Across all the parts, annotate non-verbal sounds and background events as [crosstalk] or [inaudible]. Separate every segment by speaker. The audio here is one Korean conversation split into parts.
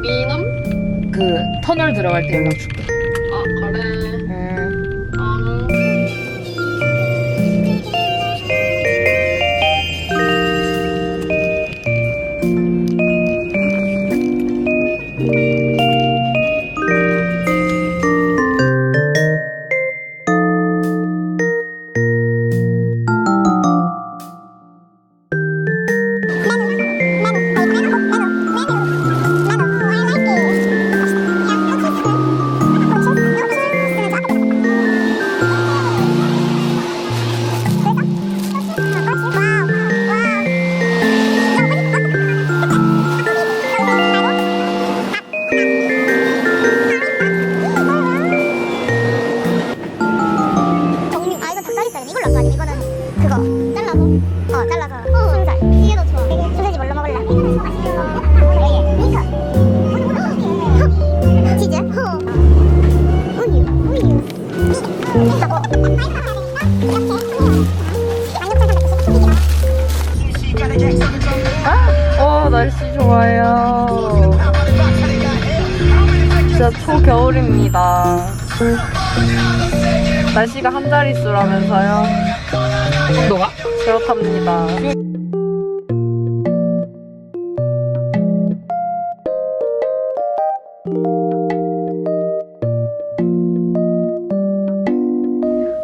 Speaker 1: 미남
Speaker 2: 그 터널 들어갈 때 연락 줄게. 진짜 초겨울입니다. 날씨가 한 자릿수라면서요. 너가? 그렇답니다.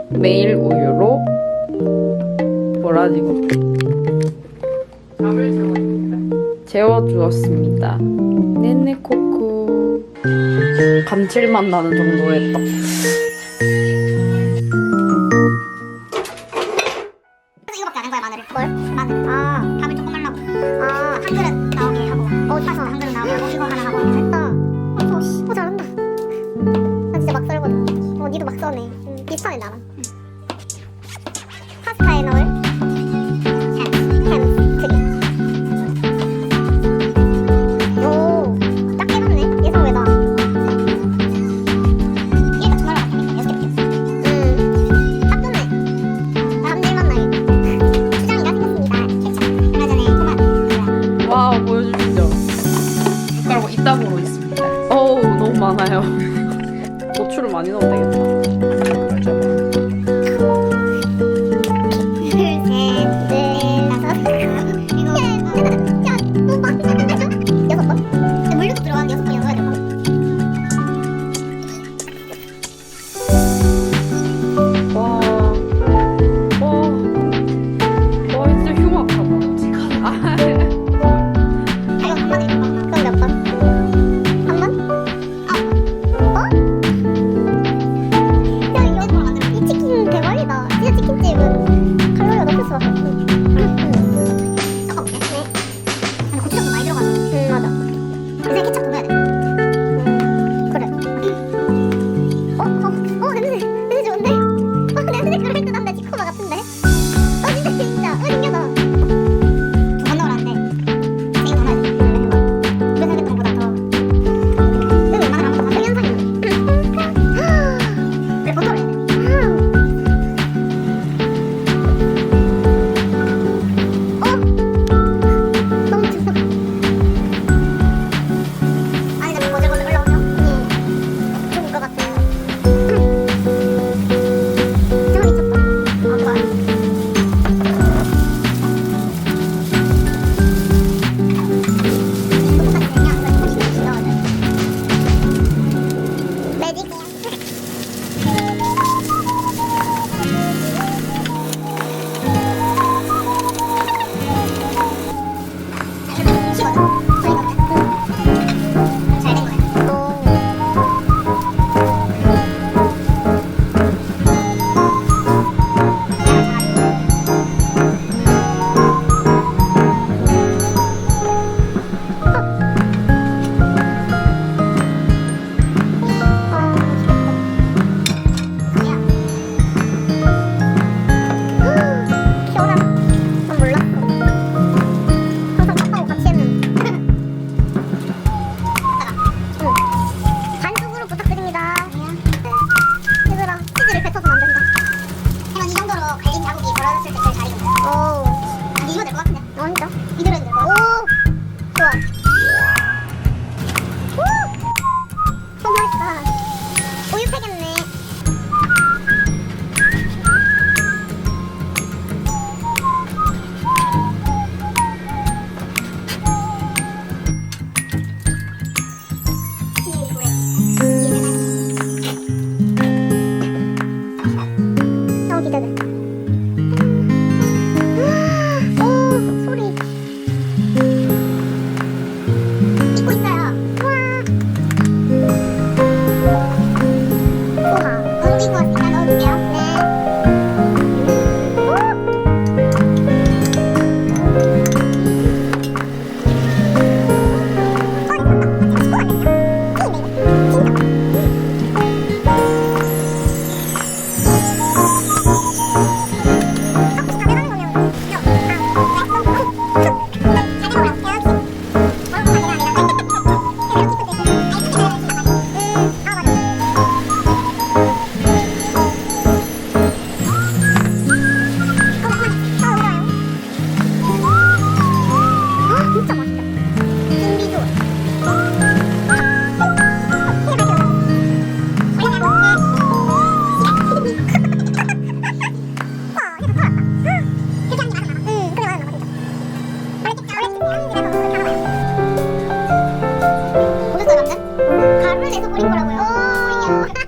Speaker 2: 매일 우유로 보라지고 잠을 재워주었습니다. 네, 네네 코 감칠맛 나는 정도의
Speaker 3: 딱
Speaker 4: 식답으로 있습니다. 어우, 너무 많아요. [laughs] 고추를 많이
Speaker 3: 넣으면 되겠다. Oh,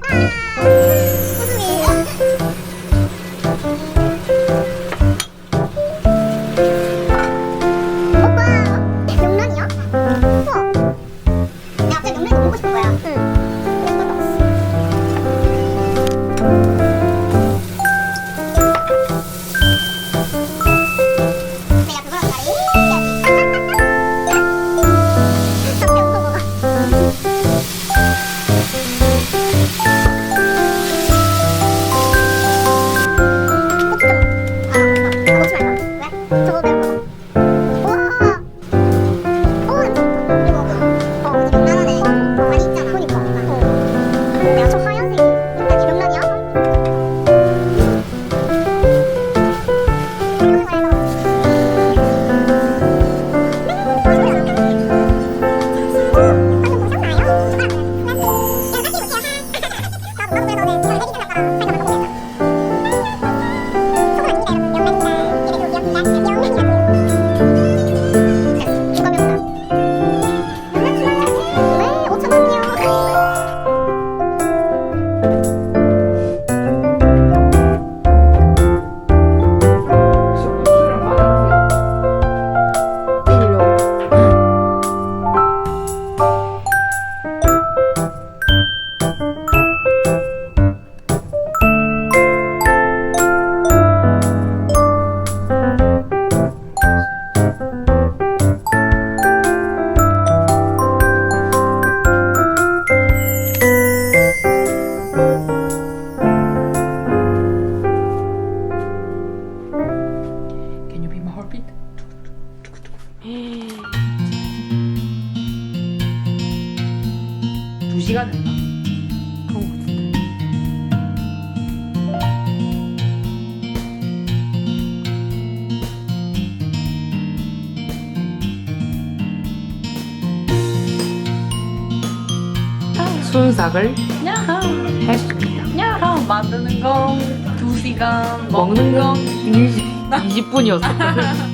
Speaker 3: 두 시간 됐나? 그런 것 같은데. 순삭을 야하 했습니다.
Speaker 2: 야하 만드는 거 두 시간
Speaker 3: 먹는 거 20분이었어. [laughs]